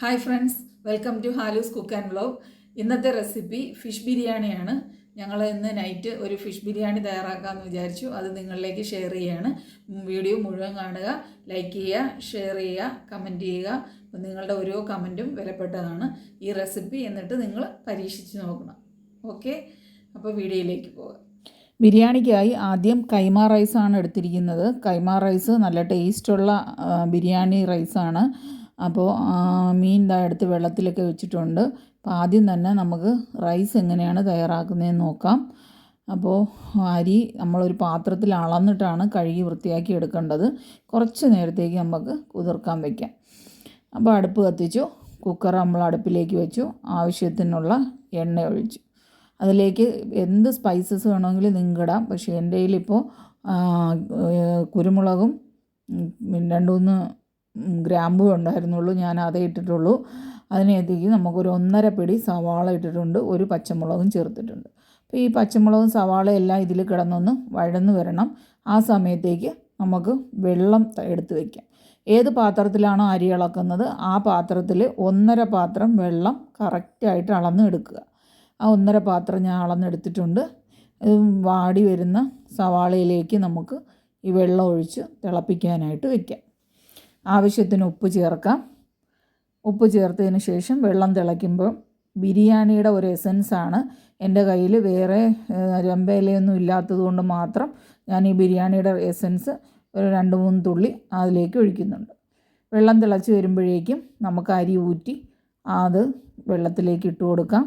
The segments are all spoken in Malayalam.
Hi friends welcome to Haloos cook and vlog ഇന്നത്തെ റെസിപ്പി ഫിഷ് ബിരിയാണിയാണ്. ഞങ്ങൾ ഇന്ന് നൈറ്റ് ഒരു ഫിഷ് ബിരിയാണി തയ്യാറാക്കാമെന്ന് വിചാരിച്ചു. അത് നിങ്ങളിലേക്ക് ഷെയർ ചെയ്യുകയാണ് വീഡിയോ മുഴുവൻ കാണുക ലൈക്ക് ചെയ്യുക ഷെയർ ചെയ്യുക കമന്റ് ചെയ്യുക. നിങ്ങളുടെ ഓരോ കമന്റും വിലപ്പെട്ടതാണ്. ഈ റെസിപ്പി എന്നിട്ട് നിങ്ങൾ പരീക്ഷിച്ച് നോക്കണം. ഓക്കെ അപ്പോൾ വീഡിയോയിലേക്ക് പോകാം. ബിരിയാണിക്കായി ആദ്യം കൈമ റൈസാണ് എടുത്തിരിക്കുന്നത്. കൈമാ റൈസ് നല്ല ടേസ്റ്റുള്ള ബിരിയാണി റൈസാണ് അപ്പോൾ മീൻ ദാ എടുത്ത് വെള്ളത്തിലൊക്കെ വെച്ചിട്ടുണ്ട്. അപ്പോൾ ആദ്യം തന്നെ നമുക്ക് റൈസ് എങ്ങനെയാണ് തയ്യാറാക്കുന്നതെന്ന് നോക്കാം. അപ്പോൾ അരി നമ്മളൊരു പാത്രത്തിൽ അളന്നിട്ടാണ് കഴുകി വൃത്തിയാക്കി എടുക്കേണ്ടത്. കുറച്ച് നേരത്തേക്ക് നമുക്ക് കുതിർക്കാൻ വയ്ക്കാം അപ്പോൾ അടുപ്പ് കത്തിച്ചു. കുക്കർ നമ്മൾ അടുപ്പിലേക്ക് വെച്ചു. ആവശ്യത്തിനുള്ള എണ്ണ ഒഴിച്ചു. അതിലേക്ക് എന്ത് സ്പൈസസ് വേണമെങ്കിലും നിങ്ങൾക്ക് ഇടാം പക്ഷേ എന്റെ കയ്യിലിപ്പോൾ കുരുമുളകും രണ്ട് മൂന്ന് ഗ്രാമ്പും ഉണ്ടായിരുന്നുള്ളൂ ഞാൻ അതേ ഇട്ടിട്ടുള്ളൂ. അതിനകത്തേക്ക് നമുക്കൊരു ഒന്നര പിടി സവാള ഇട്ടിട്ടുണ്ട് ഒരു പച്ചമുളകും ചേർത്തിട്ടുണ്ട്. അപ്പോൾ ഈ പച്ചമുളകും സവാളയും എല്ലാം ഇതിൽ കിടന്നൊന്ന് വഴന്ന് വരണം. ആ സമയത്തേക്ക് നമുക്ക് വെള്ളം എടുത്ത് വയ്ക്കാം ഏത് പാത്രത്തിലാണോ അരി ഇളക്കുന്നത് ആ പാത്രത്തിൽ ഒന്നര പാത്രം വെള്ളം കറക്റ്റായിട്ട് അളന്ന് എടുക്കുക. ആ ഒന്നര പാത്രം ഞാൻ അളന്നെടുത്തിട്ടുണ്ട്. വാടി വരുന്ന സവാളയിലേക്ക് നമുക്ക് ഈ വെള്ളം ഒഴിച്ച് തിളപ്പിക്കാനായിട്ട് വയ്ക്കാം ആവശ്യത്തിന് ഉപ്പ് ചേർക്കാം. ഉപ്പ് ചേർത്തതിന് ശേഷം വെള്ളം തിളയ്ക്കുമ്പോൾ ബിരിയാണിയുടെ ഒരു എസൻസാണ് എന്റെ കയ്യിൽ വേറെ രമ്പയിലയൊന്നും ഇല്ലാത്തത് കൊണ്ട് മാത്രം ഞാൻ ഈ ബിരിയാണിയുടെ എസൻസ് ഒരു രണ്ട് മൂന്ന് തുള്ളി അതിലേക്ക് ഒഴിക്കുന്നുണ്ട്. വെള്ളം തിളച്ച് വരുമ്പോഴേക്കും നമുക്ക് അരി ഊറ്റി അത് വെള്ളത്തിലേക്ക് ഇട്ട് കൊടുക്കാം.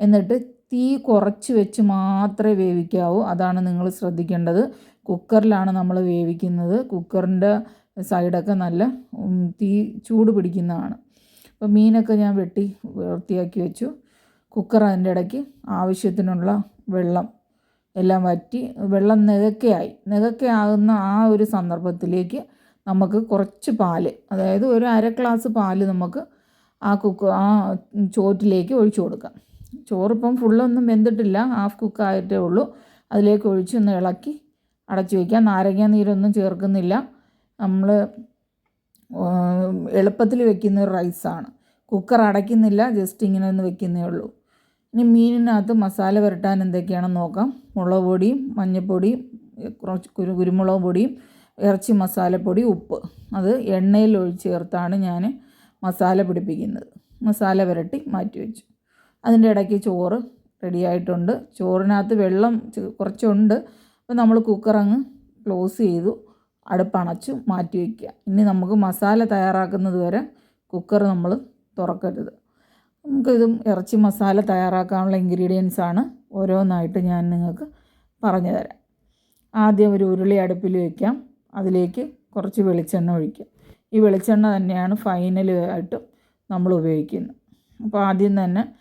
എന്നിട്ട് തീ കുറച്ച് വെച്ച് മാത്രമേ വേവിക്കാവൂ. അതാണ് നിങ്ങൾ ശ്രദ്ധിക്കേണ്ടത്. കുക്കറിലാണ് നമ്മൾ വേവിക്കുന്നത്. കുക്കറിന്റെ സൈഡൊക്കെ നല്ല തീ ചൂട് പിടിക്കുന്നതാണ്. അപ്പോൾ മീനൊക്കെ ഞാൻ വെട്ടി വൃത്തിയാക്കി വെച്ചു. കുക്കർ അതിന്റെ ഇടയ്ക്ക് ആവശ്യത്തിനുള്ള വെള്ളം എല്ലാം വറ്റി വെള്ളം നികക്കയായി. നികക്കയാകുന്ന ആ ഒരു സന്ദർഭത്തിലേക്ക് നമുക്ക് കുറച്ച് പാൽ അതായത് ഒരു അര ഗ്ലാസ് പാൽ നമുക്ക് ആ കുക്ക് ആ ചോറ്റിലേക്ക് ഒഴിച്ചു കൊടുക്കാം. ചോറിപ്പം ഫുള്ളൊന്നും വെന്തിട്ടില്ല ഹാഫ് കുക്കായിട്ടേ ഉള്ളൂ. അതിലേക്ക് ഒഴിച്ചൊന്ന് ഇളക്കി അടച്ചു വയ്ക്കാം നാരങ്ങ നീരൊന്നും ചേർക്കുന്നില്ല. നമ്മൾ എളുപ്പത്തിൽ വെക്കുന്ന ഒരു റൈസാണ്. കുക്കർ അടയ്ക്കുന്നില്ല ജസ്റ്റ് ഇങ്ങനെ ഒന്ന് വെക്കുന്നേ ഉള്ളൂ. ഇനി മീനിനകത്ത് മസാല പുരട്ടാൻ എന്തൊക്കെയാണെന്ന് നോക്കാം. മുളക് പൊടിയും മഞ്ഞൾപ്പൊടിയും കുറച്ച് കുരു കുരുമുളക് പൊടിയും ഇറച്ചി മസാലപ്പൊടി ഉപ്പ്. അത് എണ്ണയിൽ ഒഴിച്ച് ചേർത്താണ് ഞാൻ മസാല പിടിപ്പിക്കുന്നത്. മസാല പുരട്ടി മാറ്റി വെച്ചു. അതിന്റെ ഇടയ്ക്ക് ചോറ് റെഡിയായിട്ടുണ്ട് ചോറിനകത്ത് വെള്ളം കുറച്ചുണ്ട്. അപ്പോൾ നമ്മൾ കുക്കർ അങ്ങ് ക്ലോസ് ചെയ്തു. അടുപ്പണച്ചു മാറ്റി വയ്ക്കുക ഇനി നമുക്ക് മസാല തയ്യാറാക്കുന്നത് വരെ കുക്കർ നമ്മൾ തുറക്കരുത്. നമുക്കിതും ഇറച്ചി മസാല തയ്യാറാക്കാനുള്ള ഇൻഗ്രീഡിയൻസ് ആണ് ഓരോന്നായിട്ട് ഞാൻ നിങ്ങൾക്ക് പറഞ്ഞു തരാം. ആദ്യം ഒരു ഉരുളി അടുപ്പിൽ വയ്ക്കാം അതിലേക്ക് കുറച്ച് വെളിച്ചെണ്ണ ഒഴിക്കാം ഈ വെളിച്ചെണ്ണ തന്നെയാണ് ഫൈനലായിട്ടും നമ്മൾ ഉപയോഗിക്കുന്നത്. അപ്പോൾ ആദ്യം തന്നെ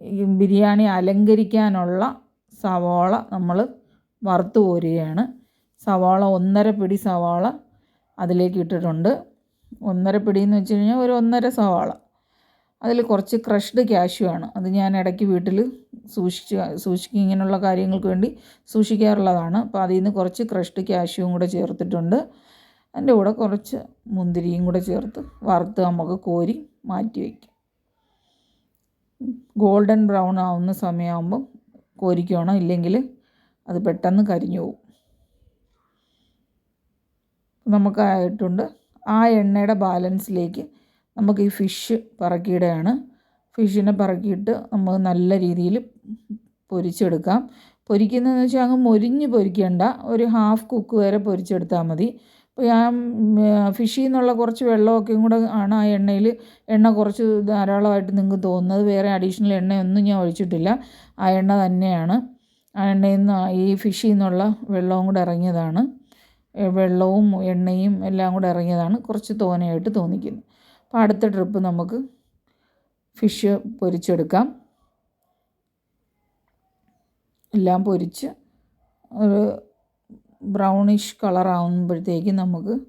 ഈ ബിരിയാണി അലങ്കരിക്കാനുള്ള സവോള നമ്മൾ വറുത്ത് കോരുകയാണ്. സവാള ഒന്നര പിടി സവാള അതിലേക്ക് ഇട്ടിട്ടുണ്ട്. ഒന്നര പിടി എന്ന് വെച്ച് കഴിഞ്ഞാൽ ഒരു ഒന്നര സവാള. അതിൽ കുറച്ച് ക്രഷ്ഡ് ക്യാഷ്യൂ ആണ്. അത് ഞാൻ ഇടയ്ക്ക് വീട്ടിൽ സൂക്ഷിച്ച് സൂക്ഷിക്കുക ഇങ്ങനെയുള്ള കാര്യങ്ങൾക്ക് വേണ്ടി സൂക്ഷിക്കാറുള്ളതാണ്. അപ്പോൾ അതിൽ നിന്ന് കുറച്ച് ക്രഷ്ഡ് കാഷ്യൂവും കൂടെ ചേർത്തിട്ടുണ്ട്. അതിന്റെ കൂടെ കുറച്ച് മുന്തിരിയും കൂടെ ചേർത്ത് വറുത്ത് നമുക്ക് കോരി മാറ്റി വയ്ക്കാം. ഗോൾഡൻ ബ്രൗൺ ആവുന്ന സമയമാകുമ്പം കോരിക്കണം ഇല്ലെങ്കിൽ അത് പെട്ടെന്ന് കരിഞ്ഞു പോകും. നമുക്കായിട്ടുണ്ട്. ആ എണ്ണയുടെ ബാലൻസിലേക്ക് നമുക്ക് ഈ ഫിഷ് പറക്കിയിടുകയാണ്. ഫിഷിനെ പറക്കിയിട്ട് നമ്മൾ നല്ല രീതിയിൽ പൊരിച്ചെടുക്കാം. പൊരിക്കുന്നതെന്ന് വെച്ചാൽ അങ്ങ് മൊരിഞ്ഞ് പൊരിക്കേണ്ട. ഒരു ഹാഫ് കുക്ക് വരെ പൊരിച്ചെടുത്താൽ മതി. അപ്പോൾ ഞാൻ ഫിഷിൽ നിന്നുള്ള കുറച്ച് വെള്ളമൊക്കെയും കൂടെ ആണ് ആ എണ്ണയിൽ എണ്ണ കുറച്ച് ധാരാളമായിട്ട് നിങ്ങൾക്ക് തോന്നുന്നത്. വേറെ അഡീഷണൽ എണ്ണയൊന്നും ഞാൻ ഒഴിച്ചിട്ടില്ല. ആ എണ്ണ തന്നെയാണ്. ആ എണ്ണയിൽ നിന്ന് ഈ ഫിഷിൽ നിന്നുള്ള വെള്ളവും കൂടെ ഇറങ്ങിയതാണ്. വെള്ളവും എണ്ണയും എല്ലാം കൂടെ ഇറങ്ങിയതാണ്. കുറച്ച് തോനയായിട്ട് തോന്നിക്കുന്നത് അപ്പോൾ അടുത്ത ട്രിപ്പ് നമുക്ക് ഫിഷ് പൊരിച്ചെടുക്കാം. എല്ലാം പൊരിച്ച് ഒരു ബ്രൗണിഷ് കളറാവുമ്പോഴത്തേക്ക് നമുക്ക്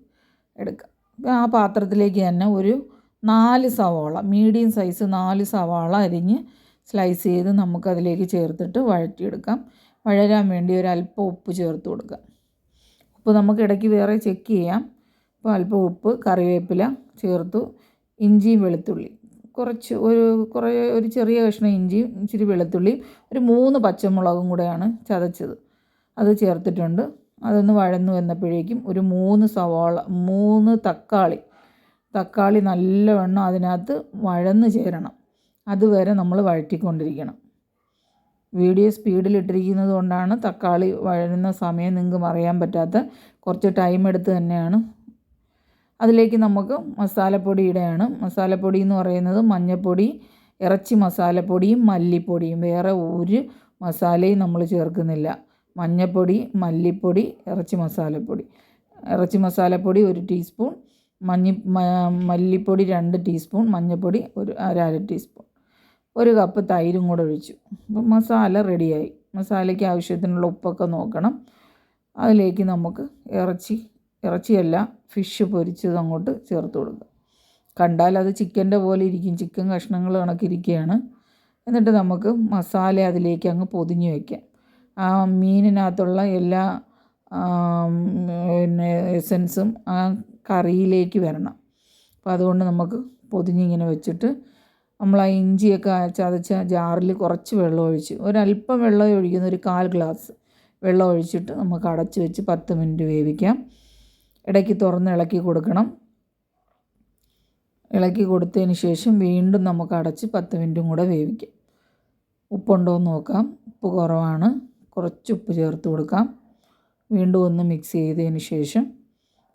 എടുക്കാം. ആ പാത്രത്തിലേക്ക് തന്നെ ഒരു നാല് സവാള മീഡിയം സൈസ് നാല് സവാള അരിഞ്ഞ് സ്ലൈസ് ചെയ്ത് നമുക്കതിലേക്ക് ചേർത്തിട്ട് വഴറ്റിയെടുക്കാം. വഴരാൻ വേണ്ടി ഒരു അല്പം ഉപ്പ് ചേർത്ത് കൊടുക്കാം. ഉപ്പ് നമുക്ക് ഇടയ്ക്ക് വേറെ ചെക്ക് ചെയ്യാം. അപ്പോൾ അല്പം ഉപ്പ് കറിവേപ്പില ചേർത്തു. ഇഞ്ചിയും വെളുത്തുള്ളി. കുറച്ച് ഒരു കുറേ ഒരു ചെറിയ കഷ്ണം ഇഞ്ചിയും ഇച്ചിരി വെളുത്തുള്ളിയും ഒരു മൂന്ന് പച്ചമുളകും കൂടെയാണ് ചതച്ചത്. അത് ചേർത്തിട്ടുണ്ട്. അതൊന്ന് വഴന്നു വന്നപ്പോഴേക്കും ഒരു മൂന്ന് സവാള മൂന്ന് തക്കാളി. തക്കാളി നല്ലവണ്ണം അതിനകത്ത് വഴന്ന് ചേരണം. അതുവരെ നമ്മൾ വഴറ്റിക്കൊണ്ടിരിക്കണം. വീഡിയോ സ്പീഡിലിട്ടിരിക്കുന്നത് കൊണ്ടാണ് തക്കാളി വഴുന്ന സമയം നിങ്ങൾക്ക് അറിയാൻ പറ്റാത്ത കുറച്ച് ടൈം എടുത്ത് തന്നെയാണ്. അതിലേക്ക് നമുക്ക് മസാലപ്പൊടി ഇടയാണ്. മസാലപ്പൊടി എന്ന് പറയുന്നത് മഞ്ഞൾപ്പൊടി ഇറച്ചി മസാലപ്പൊടിയും മല്ലിപ്പൊടിയും. വേറെ ഒരു മസാലയും നമ്മൾ ചേർക്കുന്നില്ല. മഞ്ഞൾപ്പൊടി മല്ലിപ്പൊടി ഇറച്ചി മസാലപ്പൊടി. ഇറച്ചി മസാലപ്പൊടി ഒരു ടീസ്പൂൺ മഞ്ഞി മല്ലിപ്പൊടി രണ്ട് ടീസ്പൂൺ മഞ്ഞൾപ്പൊടി ഒരു അര ടീസ്പൂൺ ഒരു കപ്പ് തൈരും കൂടെ ഒഴിച്ചു. അപ്പം മസാല റെഡിയായി മസാലയ്ക്ക് ആവശ്യത്തിനുള്ള ഉപ്പൊക്കെ നോക്കണം. അതിലേക്ക് നമുക്ക് ഇറച്ചി ഇറച്ചിയല്ല ഫിഷ് പൊരിച്ചത് അങ്ങോട്ട് ചേർത്ത് കൊടുക്കുക കണ്ടാൽ അത് ചിക്കന്റെ പോലെ ഇരിക്കും. ചിക്കൻ കഷ്ണങ്ങൾ കണക്കിരിക്കുകയാണ് എന്നിട്ട് നമുക്ക് മസാല അതിലേക്ക് അങ്ങ് പൊതിഞ്ഞ് വയ്ക്കാം ആ മീനിനകത്തുള്ള എല്ലാ പിന്നെ എസൻസും ആ കറിയിലേക്ക് വരണം. അപ്പോൾ അതുകൊണ്ട് നമുക്ക് പൊതിഞ്ഞിങ്ങനെ വെച്ചിട്ട് നമ്മൾ ആ ഇഞ്ചിയൊക്കെ ചതച്ച ജാറിൽ കുറച്ച് വെള്ളം ഒഴിച്ച് ഒരല്പം വെള്ളം ഒഴിക്കുന്ന ഒരു കാൽ ഗ്ലാസ് വെള്ളം ഒഴിച്ചിട്ട് നമുക്ക് അടച്ച് വെച്ച് പത്ത് മിനിറ്റ് വേവിക്കാം. ഇടയ്ക്ക് തുറന്ന് ഇളക്കി കൊടുക്കണം. ഇളക്കി കൊടുത്തതിന് ശേഷം വീണ്ടും നമുക്ക് അടച്ച് പത്ത് മിനിറ്റും കൂടെ വേവിക്കാം. ഉപ്പുണ്ടോ എന്ന് നോക്കാം. ഉപ്പ് കുറവാണ്. കുറച്ച് ഉപ്പ് ചേർത്ത് കൊടുക്കാം. വീണ്ടും ഒന്ന് മിക്സ് ചെയ്തതിന് ശേഷം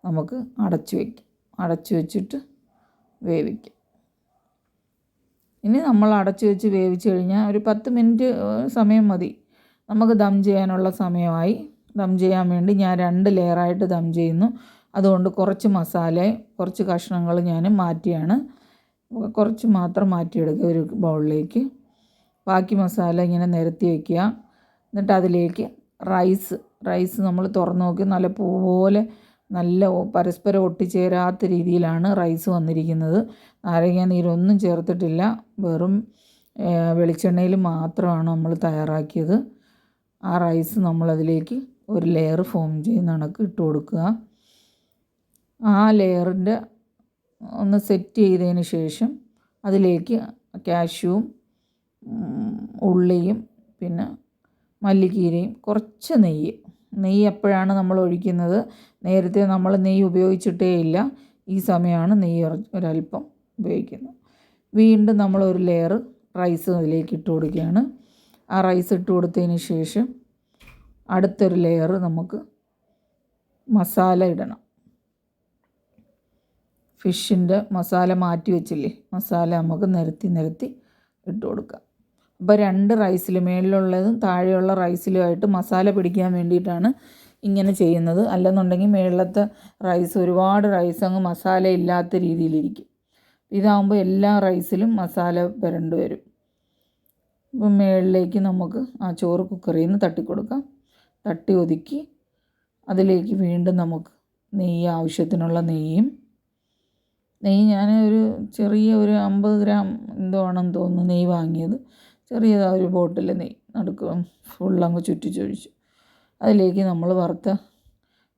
നമുക്ക് അടച്ച് വയ്ക്കാം അടച്ച് വെച്ചിട്ട് വേവിക്കാം. ഇനി നമ്മൾ അടച്ചു വെച്ച് വേവിച്ച് കഴിഞ്ഞാൽ ഒരു പത്ത് മിനിറ്റ് സമയം മതി. നമുക്ക് ദം ചെയ്യാനുള്ള സമയമായി. ദം ചെയ്യാൻ വേണ്ടി ഞാൻ രണ്ട് ലെയറായിട്ട് ദം ചെയ്യുന്നു. അതുകൊണ്ട് കുറച്ച് മസാല കുറച്ച് കഷ്ണങ്ങൾ ഞാൻ മാറ്റിയാണ്. കുറച്ച് മാത്രം മാറ്റിയെടുക്കുക ഒരു ബൗളിലേക്ക്. ബാക്കി മസാല ഇങ്ങനെ നിരത്തി വയ്ക്കുക എന്നിട്ട് അതിലേക്ക് റൈസ് റൈസ് നമ്മൾ തുറന്നു നോക്കി നല്ല പൂ പോലെ നല്ല പരസ്പരം ഒട്ടിച്ചേരാത്ത രീതിയിലാണ് റൈസ് വന്നിരിക്കുന്നത്. നാരങ്ങ നീരൊന്നും ചേർത്തിട്ടില്ല. വെറും വെളിച്ചെണ്ണയിൽ മാത്രമാണ് നമ്മൾ തയ്യാറാക്കിയത്. ആ റൈസ് നമ്മളതിലേക്ക് ഒരു ലെയർ ഫോം ചെയ്യുന്ന കണക്ക് ഇട്ട് കൊടുക്കുക. ആ ലെയറിന്റെ ഒന്ന് സെറ്റ് ചെയ്തതിന് ശേഷം അതിലേക്ക് കാഷ്യൂവും ഉള്ളിയും പിന്നെ മല്ലിക്കീരയും കുറച്ച് നെയ്യ് നെയ്യ് എപ്പോഴാണ് നമ്മൾ ഒഴിക്കുന്നത്? നേരത്തെ നമ്മൾ നെയ്യ് ഉപയോഗിച്ചിട്ടേ ഇല്ല. ഈ സമയമാണ് നെയ്യ് ഒരല്പം ഉപയോഗിക്കുന്നത്. വീണ്ടും നമ്മൾ ഒരു ലെയർ റൈസ് അതിലേക്ക് ഇട്ട് കൊടുക്കുകയാണ്. ആ റൈസ് ഇട്ട് കൊടുത്തതിന് ശേഷം അടുത്തൊരു ലെയർ നമുക്ക് മസാല ഇടണം. ഫിഷിന്റെ മസാല മാറ്റി വെച്ചില്ലേ? മസാല നമുക്ക് നിരത്തി നിരത്തി ഇട്ട് കൊടുക്കാം. അപ്പോൾ രണ്ട് റൈസിൽ മേളിലുള്ളതും താഴെയുള്ള റൈസിലുമായിട്ട് മസാല പിടിക്കാൻ വേണ്ടിയിട്ടാണ് ഇങ്ങനെ ചെയ്യുന്നത്. അല്ലെന്നുണ്ടെങ്കിൽ മേളിലത്തെ റൈസ് ഒരുപാട് റൈസ് അങ്ങ് മസാല ഇല്ലാത്ത രീതിയിലിരിക്കും. ഇതാകുമ്പോൾ എല്ലാ റൈസിലും മസാല പുരണ്ട് വരും. അപ്പം മേളിലേക്ക് നമുക്ക് ആ ചോറ് കുക്കറിൽ നിന്ന് തട്ടിക്കൊടുക്കാം. തട്ടി ഒതുക്കി അതിലേക്ക് വീണ്ടും നമുക്ക് നെയ്യ് ആവശ്യത്തിനുള്ള നെയ്യും. നെയ്യ് ഞാൻ ഒരു ചെറിയ ഒരു അമ്പത് ഗ്രാം എന്തോ ആണെന്ന് തോന്നുന്നു നെയ്യ് വാങ്ങിയത്. ചെറിയതാ ഒരു ബോട്ടിൽ നെയ്യ് നടുക്ക് ഫുള്ളങ്ങ് ചുറ്റിച്ചൊഴിച്ചു. അതിലേക്ക് നമ്മൾ വറുത്ത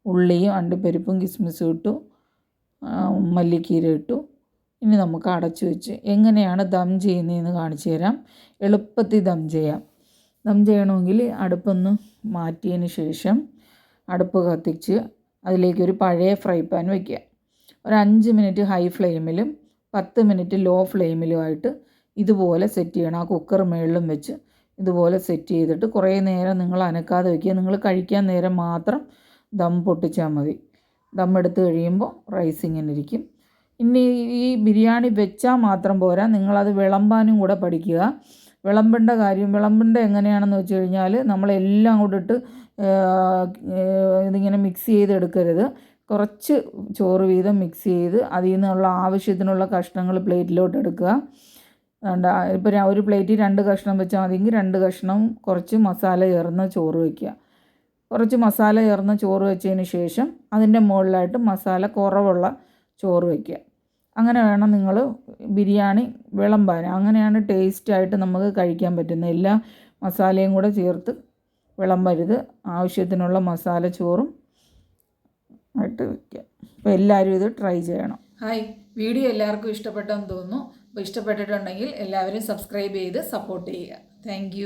ഉള്ളിയും അണ്ടിപ്പരിപ്പും കിസ്മിസും ഇട്ടു മല്ലിക്കീര ഇട്ടു. ഇനി നമുക്ക് അടച്ചു വെച്ച് എങ്ങനെയാണ് ദം ചെയ്യുന്നതെന്ന് കാണിച്ചു തരാം. എളുപ്പത്തിൽ ദം ചെയ്യാം. ദം ചെയ്യണമെങ്കിൽ അടുപ്പൊന്ന് മാറ്റിയതിന് ശേഷം അടുപ്പ് കത്തിച്ച് അതിലേക്ക് ഒരു പഴയ ഫ്രൈ പാൻ വയ്ക്കുക ഒരു അഞ്ച് മിനിറ്റ് ഹൈ ഫ്ലെയിമിലും പത്ത് മിനിറ്റ് ലോ ഫ്ലെയിമിലുമായിട്ട് ഇതുപോലെ സെറ്റ് ചെയ്യണം. ആ കുക്കർ മുകളിലും വെച്ച് ഇതുപോലെ സെറ്റ് ചെയ്തിട്ട് കുറേ നേരം നിങ്ങൾ അനക്കാതെ വയ്ക്കുക നിങ്ങൾ കഴിക്കാൻ നേരം മാത്രം ദം പൊട്ടിച്ചാൽ മതി. ദം എടുത്ത് കഴിയുമ്പോൾ റൈസ് ഇങ്ങനെ ഇരിക്കും. ഇനി ഈ ബിരിയാണി വെച്ചാൽ മാത്രം പോരാ. നിങ്ങളത് വിളമ്പാനും കൂടെ പഠിക്കുക. വിളമ്പേണ്ട കാര്യം വിളമ്പേണ്ട എങ്ങനെയാണെന്ന് വെച്ച് കഴിഞ്ഞാൽ നമ്മളെല്ലാം കൂടെ ഇട്ട് ഇതിങ്ങനെ മിക്സ് ചെയ്തെടുക്കരുത്. കുറച്ച് ചോറ് വീതം മിക്സ് ചെയ്ത് അതിൽ നിന്നുള്ള ആവശ്യത്തിനുള്ള കഷ്ണങ്ങൾ പ്ലേറ്റിലോട്ട് എടുക്കുക. ഇപ്പോൾ ഒരു പ്ലേറ്റിൽ രണ്ട് കഷ്ണം വെച്ചാൽ മതിയെങ്കിൽ രണ്ട് കഷ്ണം കുറച്ച് മസാല ചേർന്ന് ചോറ് വയ്ക്കുക കുറച്ച് മസാല ചേർന്ന് ചോറ് വെച്ചതിന് ശേഷം അതിന്റെ മുകളിലായിട്ട് മസാല കുറവുള്ള ചോറ് വയ്ക്കുക അങ്ങനെ വേണം നിങ്ങൾ ബിരിയാണി വിളമ്പാൻ. അങ്ങനെയാണ് ടേസ്റ്റായിട്ട് നമുക്ക് കഴിക്കാൻ പറ്റുന്നത്. എല്ലാ മസാലയും കൂടെ ചേർത്ത് വിളമ്പരുത്. ആവശ്യത്തിനുള്ള മസാല ചോറും ആയിട്ട് വയ്ക്കുക അപ്പോൾ എല്ലാവരും ഇത് ട്രൈ ചെയ്യണം. ഹായ് വീഡിയോ എല്ലാവർക്കും ഇഷ്ടപ്പെട്ടെന്ന് തോന്നുന്നു. അപ്പോൾ ഇഷ്ടപ്പെട്ടിട്ടുണ്ടെങ്കിൽ എല്ലാവരും സബ്സ്ക്രൈബ് ചെയ്ത് സപ്പോർട്ട് ചെയ്യുക. താങ്ക്